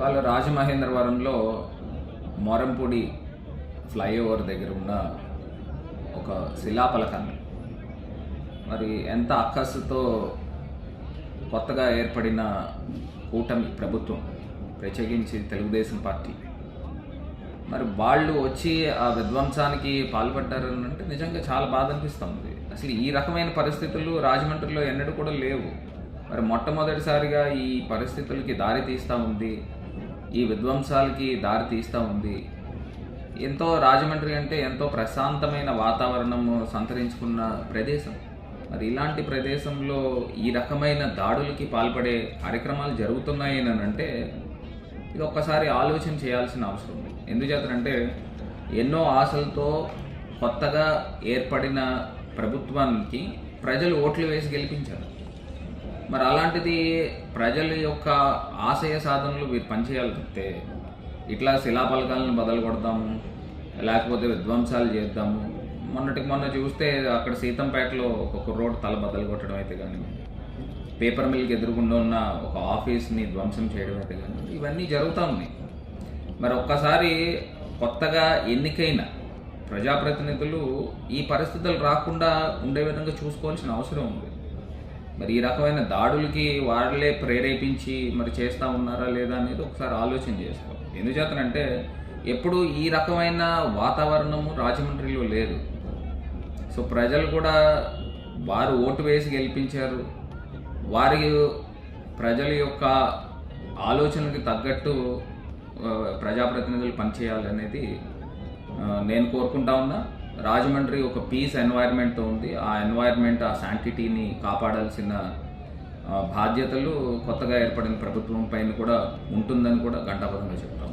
వాళ్ళ రాజమహేంద్రవరంలో మొరంపూడి ఫ్లైఓవర్ దగ్గర ఉన్న ఒక శిలాఫలకాన్ని మరి ఎంత అక్కసుతో కొత్తగా ఏర్పడిన కూటమి ప్రభుత్వం ప్రత్యేకించి తెలుగుదేశం పార్టీ. మరి వాళ్ళు వచ్చి ఆ విధ్వంసానికి పాల్పడ్డారని అంటే నిజంగా చాలా బాధ అనిపిస్తుంది. అసలు ఈ రకమైన పరిస్థితులు రాజమండ్రిలో ఎన్నడూ కూడా లేవు. మరి మొట్టమొదటిసారిగా ఈ పరిస్థితులకి దారి తీస్తూ ఉంది. ఈ విధ్వంసాలకి దారి తీస్తూ ఉంది. ఎంతో రాజమండ్రి అంటే ఎంతో ప్రశాంతమైన వాతావరణము సంతరించుకున్న ప్రదేశం. మరి ఇలాంటి ప్రదేశంలో ఈ రకమైన దాడులకి పాల్పడే కార్యక్రమాలు జరుగుతున్నాయి అని అంటే ఇది ఒక్కసారి ఆలోచన చేయాల్సిన అవసరం ఉంది. ఎందుచేతనంటే ఎన్నో ఆశలతో కొత్తగా ఏర్పడిన ప్రభుత్వానికి ప్రజలు ఓట్లు వేసి గెలిపించారు. మరి అలాంటిది ప్రజల యొక్క ఆశయ సాధనలు మీరు పనిచేయాలి తప్పితే ఇట్లా శిలాపలకాలను బదలు కొడతాము లేకపోతే విధ్వంసాలు చేద్దాము. మొన్నటికి మొన్న చూస్తే అక్కడ సీతంపేటలో ఒక కుర్రోడు తల బదలు కొట్టడం అయితే కానీ పేపర్ మిల్కి ఎదురుకుండా ఉన్న ఒక ఆఫీస్ని ధ్వంసం చేయడం అయితే కానీ ఇవన్నీ జరుగుతూ ఉన్నాయి. మరి ఒక్కసారి కొత్తగా ఎన్నికైన ప్రజాప్రతినిధులు ఈ పరిస్థితులు రాకుండా ఉండే విధంగా చూసుకోవాల్సిన అవసరం ఉంది. మరి ఈ రకమైన దాడులకి వాళ్ళే ప్రేరేపించి మరి చేస్తూ ఉన్నారా లేదా అనేది ఒకసారి ఆలోచన చేసుకోవాలి. ఎందుచేతనంటే ఎప్పుడు ఈ రకమైన వాతావరణము రాజమండ్రిలో లేదు. సో ప్రజలు కూడా వారు ఓటు వేసి గెలిపించారు. వారి ప్రజల యొక్క ఆలోచనలకు తగ్గట్టు ప్రజాప్రతినిధులు పనిచేయాలనేది నేను కోరుకుంటా ఉన్నా. రాజమండ్రి ఒక పీస్ ఎన్వైర్న్మెంట్తో ఉంది. ఆ ఎన్వైర్న్మెంట్ ఆ శాంటిటీని కాపాడాల్సిన బాధ్యతలు కొత్తగా ఏర్పడిన ప్రభుత్వం పైన కూడా ఉంటుందని కూడా ఘంటాపదంగా చెప్తాం.